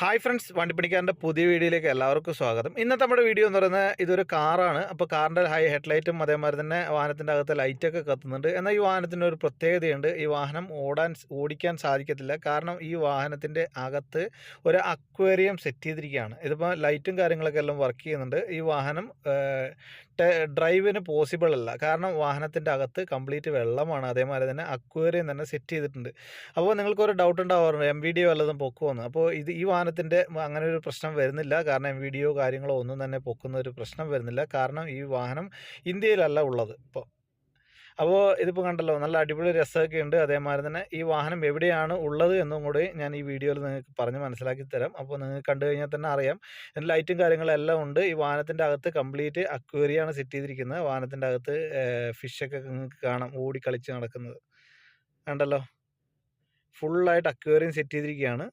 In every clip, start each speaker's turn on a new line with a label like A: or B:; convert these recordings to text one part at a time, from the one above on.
A: Hi friends വണ്ടിപ്പണിക്കാരന്റെ പുതിയ വീഡിയോയിലേക്ക് എല്ലാവർക്കും സ്വാഗതം. ഇന്നത്തെ നമ്മുടെ വീഡിയോ എന്ന് പറയുന്നത് ഇതൊരു കാറാണ്. അപ്പോൾ കാറിന്റെ ഹൈ ഹെഡ്ലൈറ്റും അതേമാതിരി തന്നെ വാഹനത്തിന്റെ അകത്ത് ലൈറ്റൊക്കെ കത്തുന്നുണ്ട്. എന്നാൽ ഈ വാഹനത്തിന്റെ ഒരു പ്രത്യേകതയുണ്ട്. ഈ വാഹനം ഓടാൻ ഓടിക്കാൻ സാധിക്കത്തില്ല. കാരണം ഈ വാഹനത്തിന്റെ അകത്ത് ഒരു അക്വേറിയം സെറ്റ് ചെയ്തിരിക്കുകയാണ്. ഇതിപ്പോൾ ലൈറ്റും കാര്യങ്ങളൊക്കെ എല്ലാം വർക്ക് ചെയ്യുന്നുണ്ട്. ഈ വാഹനം ഡ്രൈവിന് പോസിബിൾ അല്ല. കാരണം വാഹനത്തിന്റെ അകത്ത് കംപ്ലീറ്റ് വെള്ളമാണ്. അതേമാതിരി തന്നെ അക്വേറിയം തന്നെ സെറ്റ് ചെയ്തിട്ടുണ്ട്. അപ്പോൾ നിങ്ങൾക്കൊരു ഡൗട്ട് ഉണ്ടാവാറുണ്ട്. എം വി ഡി വല്ലതും പൊക്കുമെന്ന് അപ്പോൾ ഇത് ഈ വാഹനത്തിന്റെ അങ്ങനെ ഒരു പ്രശ്നം വരുന്നില്ല. കാരണം വീഡിയോ കാര്യങ്ങളോ ഒന്നും തന്നെ പൊക്കുന്ന ഒരു പ്രശ്നം വരുന്നില്ല. കാരണം ഈ വാഹനം ഇന്ത്യയിലല്ല ഉള്ളത് ഇപ്പോൾ അപ്പോൾ ഇതിപ്പോൾ കണ്ടല്ലോ നല്ല അടിപൊളി രസമൊക്കെ ഉണ്ട്. അതേമാതിരി തന്നെ ഈ വാഹനം എവിടെയാണ് ഉള്ളത് എന്നും കൂടി ഞാൻ ഈ വീഡിയോയിൽ നിങ്ങൾക്ക് പറഞ്ഞ് മനസ്സിലാക്കി തരാം. അപ്പോൾ നിങ്ങൾക്ക് കണ്ടു കഴിഞ്ഞാൽ തന്നെ അറിയാം. ഇതിന് ലൈറ്റും കാര്യങ്ങളെല്ലാം ഉണ്ട്. ഈ വാഹനത്തിന്റെ അകത്ത് കംപ്ലീറ്റ് അക്വേറിയാണ് സെറ്റ് ചെയ്തിരിക്കുന്നത്. വാഹനത്തിന്റെ അകത്ത് ഫിഷൊക്കെ നിങ്ങൾക്ക് കാണാം. ഓടി കളിച്ച് നടക്കുന്നത്. കണ്ടല്ലോ? ഫുള്ളായിട്ട് അക്വേറിയം സെറ്റ് ചെയ്തിരിക്കുകയാണ്.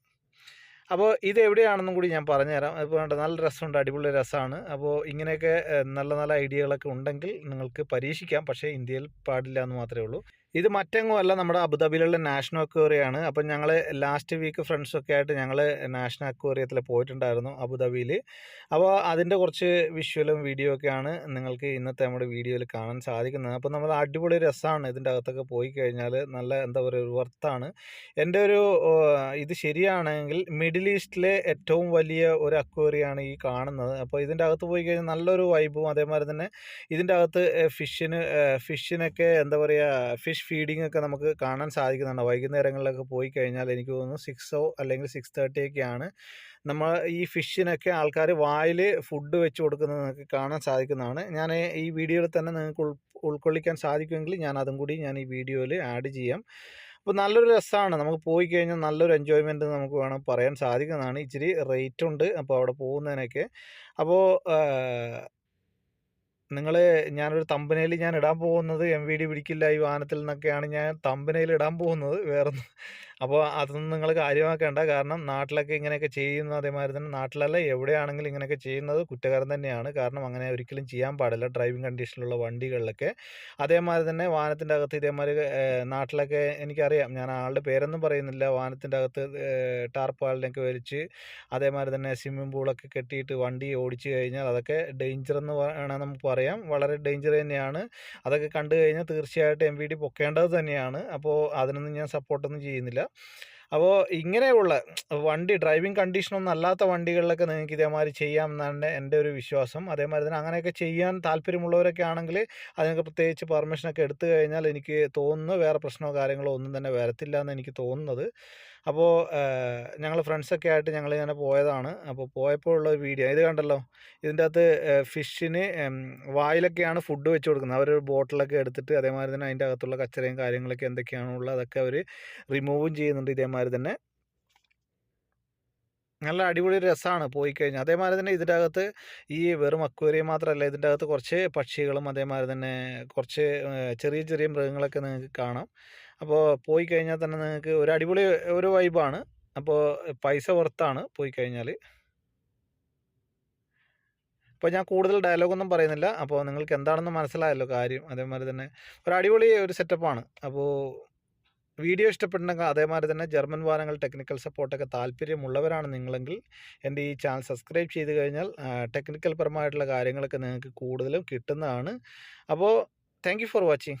A: അപ്പോൾ ഇത് എവിടെയാണെന്നും കൂടി ഞാൻ പറഞ്ഞുതരാം. ഇപ്പോൾ വേണ്ട നല്ല രസമുണ്ട് അടിപൊളി രസമാണ്. അപ്പോൾ ഇങ്ങനെയൊക്കെ നല്ല നല്ല ഐഡിയകളൊക്കെ ഉണ്ടെങ്കിൽ നിങ്ങൾക്ക് പരീക്ഷിക്കാം. പക്ഷേ ഇന്ത്യയിൽ പാടില്ല എന്ന് മാത്രമേ ഉള്ളൂ. ഇത് മറ്റെങ്ങും അല്ല നമ്മുടെ അബുദാബിയിലുള്ള നാഷണൽ അക്വേറിയാണ്. അപ്പം ഞങ്ങൾ ലാസ്റ്റ് വീക്ക് ഫ്രണ്ട്സൊക്കെ ആയിട്ട് ഞങ്ങൾ നാഷണൽ അക്വേറിയത്തിൽ പോയിട്ടുണ്ടായിരുന്നു അബുദാബിയിൽ അപ്പോൾ അതിന്റെ കുറച്ച് വിഷ്വലും വീഡിയോ ഒക്കെയാണ് നിങ്ങൾക്ക് ഇന്നത്തെ നമ്മുടെ വീഡിയോയിൽ കാണാൻ സാധിക്കുന്നത്. അപ്പോൾ നമ്മൾ അടിപൊളി രസമാണ് ഇതിന്റെ അകത്തൊക്കെ പോയി കഴിഞ്ഞാൽ നല്ല എന്താ പറയുക ഒരു വർത്താണ് എന്റെ ഒരു ഇത് ശരിയാണെങ്കിൽ മിഡിൽ ഈസ്റ്റിലെ ഏറ്റവും വലിയ ഒരു അക്വേറിയാണ് ഈ കാണുന്നത്. അപ്പോൾ ഇതിന്റെ അകത്ത് പോയി കഴിഞ്ഞാൽ നല്ലൊരു വൈബും അതേമാതിരി തന്നെ ഇതിന്റെ അകത്ത് ഫിഷിന് ഫിഷിനൊക്കെ എന്താ പറയുക ഫിഷ് ഫീഡിംഗ് ഒക്കെ നമുക്ക് കാണാൻ സാധിക്കുന്നുണ്ട്. വൈകുന്നേരങ്ങളിലൊക്കെ പോയി കഴിഞ്ഞാൽ എനിക്ക് തോന്നുന്നു സിക്സോ അല്ലെങ്കിൽ സിക്സ് തേർട്ടിയൊക്കെയാണ് നമ്മൾ ഈ ഫിഷിനൊക്കെ ആൾക്കാർ വായിൽ ഫുഡ് വെച്ച് കൊടുക്കുന്നത് നിങ്ങൾക്ക് കാണാൻ സാധിക്കുന്നതാണ്. ഞാൻ ഈ വീഡിയോയിൽ തന്നെ നിങ്ങൾക്ക് ഉൾ ഉൾക്കൊള്ളിക്കാൻ സാധിക്കുമെങ്കിൽ ഞാൻ അതും കൂടി ഞാൻ ഈ വീഡിയോയിൽ ആഡ് ചെയ്യാം. അപ്പോൾ നല്ലൊരു രസമാണ്. നമുക്ക് പോയി കഴിഞ്ഞാൽ നല്ലൊരു എൻജോയ്മെന്റ് നമുക്ക് വേണം പറയാൻ സാധിക്കുന്നതാണ്. ഇച്ചിരി റേറ്റ് ഉണ്ട്. അപ്പോൾ അവിടെ പോകുന്നതിനൊക്കെ. അപ്പോൾ നിങ്ങൾ ഞാനൊരു തമ്പനയിൽ ഞാൻ ഇടാൻ പോകുന്നത് എം വി ഡി പിടിക്കില്ല ഈ വാഹനത്തിൽ നിന്നൊക്കെയാണ് ഞാൻ തമ്പനയിൽ ഇടാൻ പോകുന്നത്. വേറൊന്നും അപ്പോൾ അതൊന്നും നിങ്ങൾ കാര്യമാക്കേണ്ട. കാരണം നാട്ടിലൊക്കെ ഇങ്ങനെയൊക്കെ ചെയ്യുന്നു അതേമാതിരി തന്നെ നാട്ടിലല്ല എവിടെയാണെങ്കിലും ഇങ്ങനെയൊക്കെ ചെയ്യുന്നത് കുറ്റകരം തന്നെയാണ്. കാരണം അങ്ങനെ ഒരിക്കലും ചെയ്യാൻ പാടില്ല. ഡ്രൈവിംഗ് കണ്ടീഷനിലുള്ള വണ്ടികളിലൊക്കെ. അതേമാതിരി തന്നെ വാഹനത്തിന്റെ അകത്ത് ഇതേമാതിരി നാട്ടിലൊക്കെ എനിക്കറിയാം. ഞാൻ ആളുടെ പേരൊന്നും പറയുന്നില്ല. വാഹനത്തിന്റെ അകത്ത് ടാർപ്പാളിനൊക്കെ വലിച്ച് അതേമാതിരി തന്നെ സ്വിമ്മിംഗ് പൂളൊക്കെ കെട്ടിയിട്ട് വണ്ടി ഓടിച്ചു കഴിഞ്ഞാൽ അതൊക്കെ ഡേഞ്ചർ എന്ന് വേണം നമുക്ക് പറയാം. വളരെ ഡേഞ്ചർ തന്നെയാണ്. അതൊക്കെ കണ്ടു കഴിഞ്ഞാൽ തീർച്ചയായിട്ടും എം വി ഡി പൊക്കേണ്ടത് തന്നെയാണ്. അപ്പോൾ അതിനൊന്നും ഞാൻ സപ്പോർട്ടൊന്നും ചെയ്യുന്നില്ല. അപ്പോൾ ഇങ്ങനെയുള്ള വണ്ടി ഡ്രൈവിംഗ് കണ്ടീഷനൊന്നും അല്ലാത്ത വണ്ടികളിലൊക്കെ നിങ്ങൾക്ക് ഇതേമാതിരി ചെയ്യാമെന്നാണ് എന്റെ ഒരു വിശ്വാസം. അതേമാതിരി തന്നെ അങ്ങനെയൊക്കെ ചെയ്യാൻ താല്പര്യമുള്ളവരൊക്കെ ആണെങ്കിൽ അതിനൊക്കെ പ്രത്യേകിച്ച് പെർമിഷനൊക്കെ എടുത്തു കഴിഞ്ഞാൽ എനിക്ക് തോന്നുന്നു വേറെ പ്രശ്നമോ കാര്യങ്ങളോ ഒന്നും തന്നെ വരത്തില്ല എന്ന് എനിക്ക് തോന്നുന്നത്. അപ്പോൾ ഞങ്ങൾ ഫ്രണ്ട്സൊക്കെ ആയിട്ട് ഞങ്ങൾ ഇങ്ങനെ പോയതാണ്. അപ്പോൾ പോയപ്പോൾ ഉള്ള ഒരു വീഡിയോ ഇത് കണ്ടല്ലോ? ഇതിന്റെ അകത്ത് ഫിഷിന് വായിലൊക്കെയാണ് ഫുഡ് വെച്ച് കൊടുക്കുന്നത്. അവർ ബോട്ടിലൊക്കെ എടുത്തിട്ട് അതേമാതിരി തന്നെ അതിന്റെ അകത്തുള്ള കച്ചറയും കാര്യങ്ങളൊക്കെ എന്തൊക്കെയാണുള്ളത് അതൊക്കെ അവർ റിമൂവും ചെയ്യുന്നുണ്ട് ഇതേമാതിരി തന്നെ. നല്ല അടിപൊളി രസമാണ് പോയി കഴിഞ്ഞാൽ അതേമാതിരി തന്നെ ഇതിന്റെ അകത്ത് ഈ വെറും അക്വേറിയം മാത്രമല്ല ഇതിന്റെ അകത്ത് കുറച്ച് പക്ഷികളും അതേമാതിരി തന്നെ കുറച്ച് ചെറിയ ചെറിയ മൃഗങ്ങളൊക്കെ നിങ്ങൾക്ക് കാണാം. അപ്പോൾ പോയി കഴിഞ്ഞാൽ തന്നെ നിങ്ങൾക്ക് ഒരു അടിപൊളി ഒരു വൈബാണ് അപ്പോൾ പൈസ വർത്താണ് പോയി കഴിഞ്ഞാൽ അപ്പോൾ ഞാൻ കൂടുതൽ ഡയലോഗൊന്നും പറയുന്നില്ല. അപ്പോൾ നിങ്ങൾക്ക് എന്താണെന്ന് മനസ്സിലായല്ലോ കാര്യം. അതേമാതിരി തന്നെ ഒരു അടിപൊളി ഒരു സെറ്റപ്പാണ് അപ്പോൾ വീഡിയോ ഇഷ്ടപ്പെട്ടുണ്ടെങ്കിൽ അതേമാതിരി തന്നെ ജർമ്മൻ വാഹനങ്ങൾ ടെക്നിക്കൽ സപ്പോർട്ടൊക്കെ താല്പര്യമുള്ളവരാണ് നിങ്ങളെങ്കിൽ എന്റെ ഈ ചാനൽ സബ്സ്ക്രൈബ് ചെയ്ത് കഴിഞ്ഞാൽ ടെക്നിക്കൽ പരമായിട്ടുള്ള കാര്യങ്ങളൊക്കെ നിങ്ങൾക്ക് കൂടുതലും കിട്ടുന്നതാണ്. അപ്പോൾ താങ്ക് ഫോർ വാച്ചിങ്